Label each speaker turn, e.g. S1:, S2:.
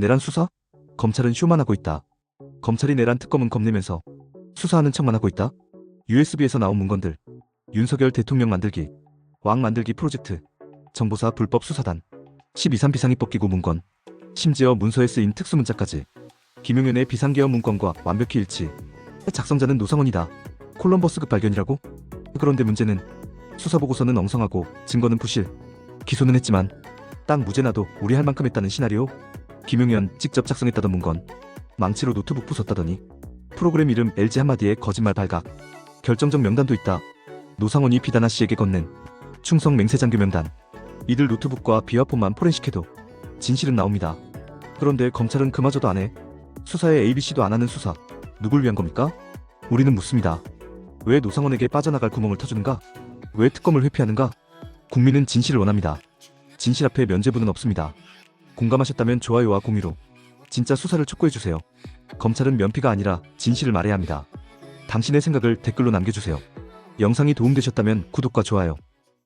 S1: 내란 수사? 검찰은 쇼만 하고 있다. 검찰이 내란 특검은 겁내면서 수사하는 척만 하고 있다. USB에서 나온 문건들. 윤석열 대통령 만들기. 왕 만들기 프로젝트. 정보사 불법 수사단. 12.3 비상입 뽑기구 문건. 심지어 문서에 쓰인 특수문자까지. 김용현의 비상계엄 문건과 완벽히 일치. 작성자는 노상원이다. 콜럼버스급 발견이라고? 그런데 문제는 수사보고서는 엉성하고 증거는 부실. 기소는 했지만 딱 무죄나도 우리 할 만큼 했다는 시나리오? 김용현 직접 작성했다던 문건. 망치로 노트북 부쉈다더니 프로그램 이름 LG 한마디에 거짓말 발각. 결정적 명단도 있다. 노상원이 비다나 씨에게 건넨 충성 맹세장교 명단. 이들 노트북과 비화폰만 포렌식해도 진실은 나옵니다. 그런데 검찰은 그마저도 안 해. 수사에 ABC도 안 하는 수사. 누굴 위한 겁니까? 우리는 묻습니다. 왜 노상원에게 빠져나갈 구멍을 터주는가? 왜 특검을 회피하는가? 국민은 진실을 원합니다. 진실 앞에 면죄부는 없습니다. 공감하셨다면 좋아요와 공유로 진짜 수사를 촉구해주세요. 검찰은 면피가 아니라 진실을 말해야 합니다. 당신의 생각을 댓글로 남겨주세요. 영상이 도움되셨다면 구독과 좋아요,